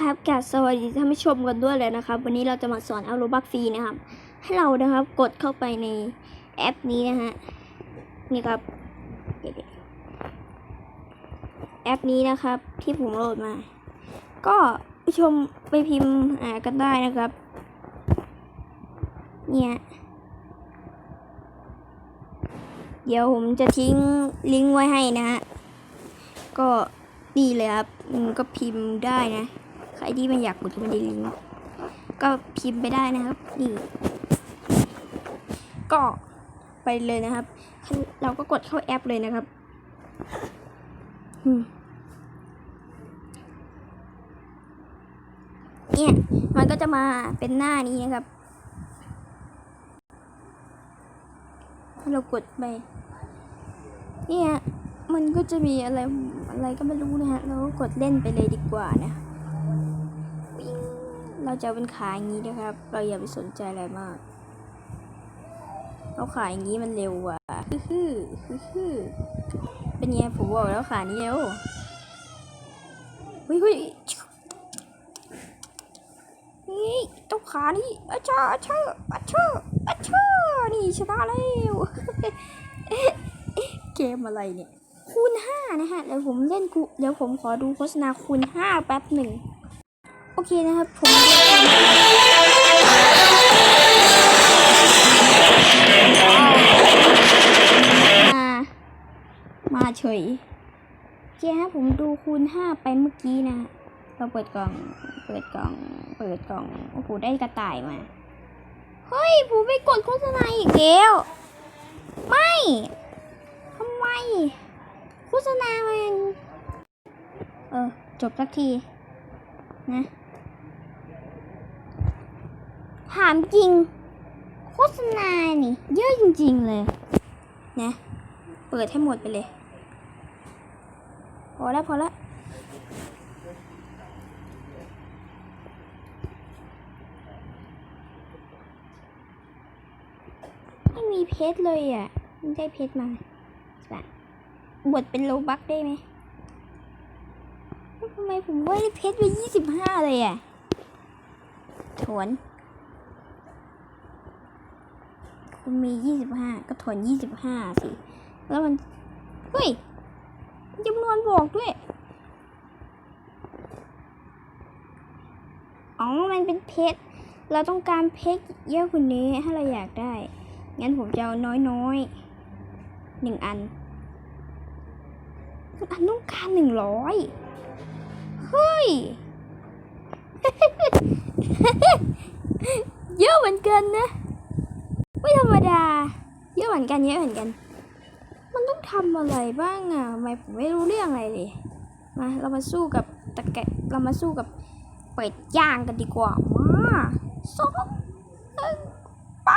ครับกราบสวัสดีท่านผู้ชมกันด้วยเลยนะครับ วันนี้เราจะมาสอนเอาโลบักฟรีนะครับ ให้เรานะครับกดเข้าไปในแอปนี้นะฮะนี่ครับแอปนี้นะครับ ที่ผมโหลดมา ก็ผู้ชมไปพิมพ์อ่ากันได้นะครับ เนี่ยเดี๋ยวผมจะทิ้งลิงก์ไว้ให้นะฮะก็นี่เลยครับก็พิมพ์ได้นะ รที่ไม่อยากกดก็ไม่ได้ลิงก์ก็พิมพ์ไปได้นะครับนี่ก็ไปเลยนะครับเราก็กดเข้าแอปเลยนะครับเนี่ยมันก็จะมาเป็นหน้านี้นะครับเรากดไปเนี่ยมันก็จะมีอะไรอะไรก็ไม่รู้นะฮะเราก็กดเล่นไปเลยดีกว่านะ เราจะเป็นขาอย่างนี้นะครับ เราอย่าไปสนใจอะไรมากเราขาอย่างนี้มันเร็วกว่าฮึ่ฮึ่ฮึ่ฮึ่เป็นไงผมบอกแล้วขานี้เร็วเฮ้ยเฮ้ยนี่ต้องขานี่อาชาอาชาอาชาอาชานี่ชนะแล้วเกมอะไรเนี่ยคูณห้านะฮะเดี๋ยวผมเล่นกูเดี๋ยวผมขอดูโฆษณาคูณห้าแป๊บหนึ่ง โอเคนะครับผมมามาเฉยโอเคฮะผมดูคูณห้าไปเมื่อกี้นะ เราเปิดกล่อง เปิดกล่อง เปิดกล่อง โอ้โห ได้กระต่ายมา เฮ้ย ผมไปกดโฆษณาอีกแล้ว ไม่ทำไม โฆษณามัน เออ จบสักทีนะ ถามจริง โฆษณานี่ เยอะจริง ๆ เลยนะเปิดให้หมดไปเลย พอแล้วพอแล้วไม่มีเพชรเลยอะไม่ได้เพชรมาบบบวชเป็นโลบักได้ไหมทำไมผมไม่ได้เพชรไปยี่สิบห้าเลยอะถอน คุณมียี่สิบห้าก็ถอนยี่สิบห้าสิ แล้วมัน เฮ้ยจำนวนบอกด้วย อ๋อ มันเป็นเพชร เราต้องการเพชรเยอะกว่านี้ถ้าเราอยากได้ งั้นผมจะเอาน้อยๆหนึ่งอันอันต้องการหนึ่งร้อยเฮ้ย เยอะเหมือนกันนะ ไม่ธรรมดา เยอะเหมือนกันเยอะเหมือนกัน มันต้องทำอะไรบ้างอะทำไมผมไม่รู้เรื่องอะไรเลย มาเรามาสู้กับตะแกะเรามาสู้กับเป็ดย่างกันดีกว่ามาสองหนึ่งไป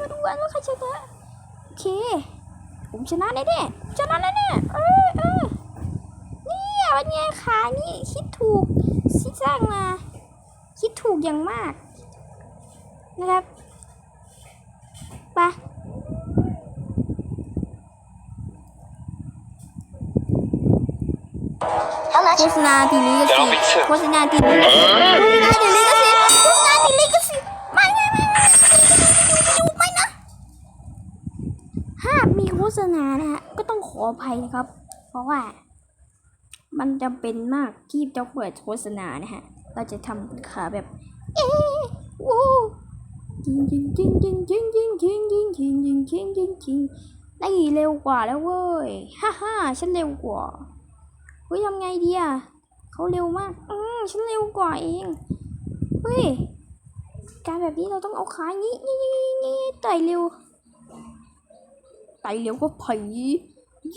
มาดูกันว่าใครชนะโอเค ผมชนะแน่ๆชนะแน่ๆเออเออเนี่ยวันไงขานี่คิดถูกคิดสร้างมา คิดถูกอย่างมากนะครับ ไปโฆษณาทีนี้ก็สิโฆษณาทีนี้ก็สิโฆษณาทีนี้ก็สิโฆษณาทีนี้ก็สิไม่ไม่ไม่ไม่ดูไม่นะหากมีโฆษณานะฮะก็ต้องขออภัยนะครับ เพราะว่า มันจำเป็นมากที่จะเปิดโฆษณานะฮะเราจะทำเป็นขาแบบ เอ๊ะโจริงจริงจริงจริงจริงจริงจริงจริงจริงจริงจริงจริงจริงได้เร็วกว่าแล้วเว้ยฮ่าฮ่าฉันเร็วกว่าเฮ้ยทำไงดีอะเขาเร็วมาก อืมฉันเร็วกว่าเองเฮ้ยการแบบนี้เราต้องเอาขาอย่างนี้นี่นี่นี่นี่ไต่เร็วไต่เร็วก็ผี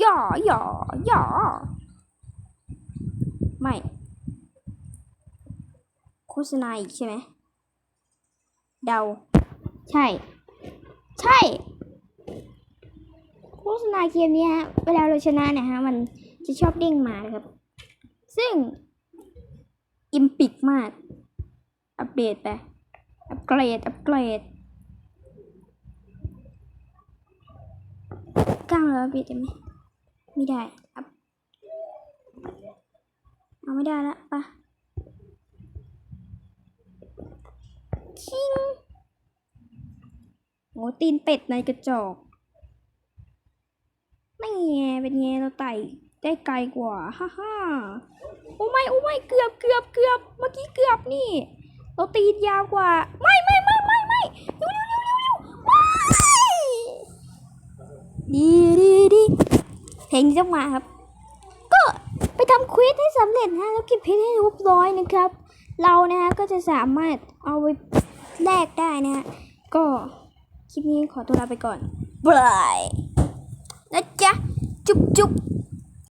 ย่าอย่าอย่าไม่โฆษณาอีกใช่ไหมเดา ใช่ ใช่โฆษณาเกมนี้ฮะ เวลาเราชนะเนี่ยฮะ มันจะชอบเด้งมาครับ ซึ่ง อิมปิกมาก อัปเดตไป อัปเกรด อัปเกรดกล้างแล้วอัปเดตได้ไหมไม่ได้ อัพเอาไม่ได้ละปะคิง โหตีนเป็ดในกระจอกนี่ไงเป็นไงเราไต่ได้ไกลกว่าฮ่าฮ่าโอ้ไม่โอ้ไม่เกือบเกือบเกือบเมื่อกี้เกือบนี่ เราตีนยาวกว่า ไม่ไม่ไม่ไม่ไม่เร็วเร็วเร็วเร็วเร็วไม่ดีดีดีเพลงนี้ต้องมาครับ ก็ไปทำควิสให้สำเร็จนะแล้วเก็บเพชรให้เรียบร้อยนะครับ เรานะฮะก็จะสามารถเอาไปแลกได้นะฮะก็ คลิปนี้ขอตัวลาไปก่อนบายนะจ๊ะ จุ๊บจุ๊บ